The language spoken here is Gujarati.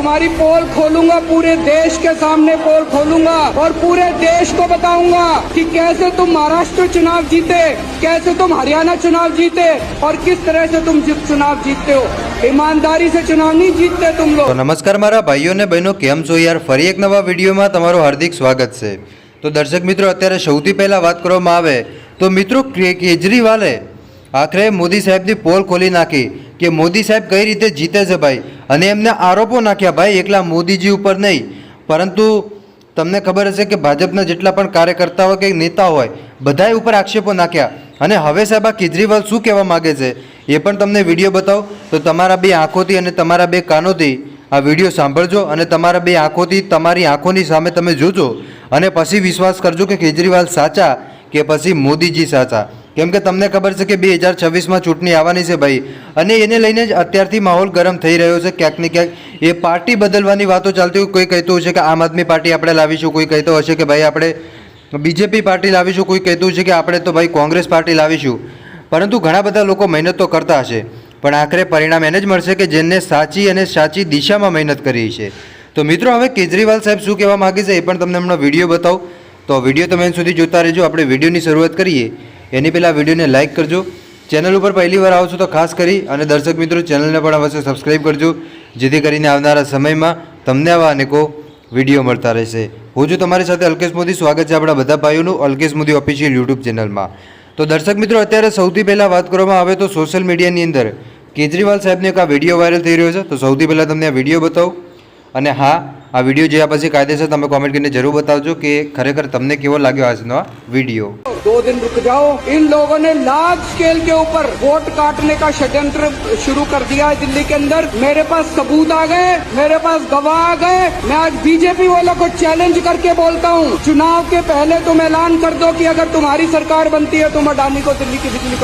तुम्हारी पोल खोलूंगा पूरे देश के सामने पोल खोलूंगा और पूरे देश को बताऊंगा कि कैसे तुम महाराष्ट्र चुनाव जीते कैसे तुम हरियाणा चुनाव जीते और किस तरह से तुम जित चुनाव जीतते हो ईमानदारी से चुनाव नहीं जीतते तुम लोग તો નમસ્કાર મારા ભાઈઓ અને બહેનો કેમ છો યાર ફરી એક નવા વિડીયોમાં તમારું હાર્દિક સ્વાગત છે તો દર્શક મિત્રો અત્યારે સૌથી પહેલાં વાત કરવામાં આવે તો મિત્રો કે- કેજરીવાલે આખરે મોદી સાહેબની પોલ ખોલી નાખી કે મોદી સાહેબ કઈ રીતે જીતે છે ભાઈ અને એમને આરોપો નાખ્યા, ભાઈ, એકલા મોદીજી ઉપર નહીં. પરંતુ તમને ખબર હશે કે ભાજપના જેટલા પણ કાર્યકર્તા હોય કે નેતા હોય, બધાએ ઉપર આક્ષેપો નાખ્યા. અને હવે સાહેબ, આ કેજરીવાલ શું કહેવા માગે છે? એ પણ તમને વીડિયો બતાવો. તો તમારા બે આંખોથી અને તમારા બે કાનોથી આ વીડિયો સાંભળજો અને તમારા બે આંખોથી તમારી આંખોની સામે તમે જોજો. અને પછી વિશ્વાસ કરજો કે કેજરીવાલ સાચા કે પછી મોદીજી સાચા. કેમ કે તમને ખબર છે કે બે હજાર છવ્વીસમાં ચૂંટણી આવવાની છે ભાઈ. અને એને લઈને જ અત્યારથી માહોલ ગરમ થઈ રહ્યો છે. ક્યાંક ને ક્યાંક એ પાર્ટી બદલવાની વાતો ચાલતી હોય, કોઈ કહેતું હશે કે આમ આદમી પાર્ટી આપણે લાવીશું, કોઈ કહેતો હશે કે ભાઈ આપણે બીજેપી પાર્ટી લાવીશું, કોઈ કહેતું છે કે આપણે તો ભાઈ કોંગ્રેસ પાર્ટી લાવીશું. પરંતુ ઘણા બધા લોકો મહેનત તો કરતા હશે. પણ આખરે પરિણામ એને જ મળશે કે જેને સાચી અને સાચી દિશામાં મહેનત કરી છે. તો મિત્રો, હવે કેજરીવાલ સાહેબ શું કહેવા માગે છે એ પણ તમને હમણાં વીડિયો બતાવું. તો વીડિયો તમે સુધી જોતા રહેજો. આપણે વિડીયોની શરૂઆત કરીએ. એની પહેલાં વિડીયોને લાઇક કરજો. ચેનલ ઉપર પહેલી વાર આવો તો ખાસ કરી અને દર્શક મિત્રો ચેનલને પણ અવશ્ય સબસ્ક્રાઈબ કરજો, જેથી કરીને આવનારા સમયમાં તમને આવા અનેકો વીડિયો મળતા રહેશે. હું છું તમારી સાથે અલ્કેશ મોદી. સ્વાગત છે આપણા બધા ભાઈઓનું અલ્કેશ મોદી ઓફિશિયલ યુટ્યુબ ચેનલમાં તો દર્શક મિત્રો, અત્યારે સૌથી પહેલાં વાત કરવામાં આવે તો સોશિયલ મીડિયાની અંદર કેજરીવાલ સાહેબને એક આ વીડિયો વાયરલ થઈ રહ્યો છે. તો સૌથી પહેલાં તમને આ વીડિયો બતાવું. અને હા આ વિડીયો જોયા પછી કાયદેસર તમે કોમેન્ટ કરીને જરૂર બતાવજો કે ખરેખર તમને કેવો લાગ્યો આજનો આ વિડીયો दो दिन रुक जाओ इन लोगों ने लार्ज स्केल के ऊपर वोट काटने का षड्यंत्र शुरू कर दिया है दिल्ली के अंदर मेरे पास सबूत आ गए मेरे पास गवाह आ गए मैं आज बीजेपी वालों को चैलेंज करके बोलता हूँ चुनाव के पहले तुम ऐलान कर दो कि अगर तुम्हारी सरकार बनती है तुम अडानी को दिल्ली की बिजली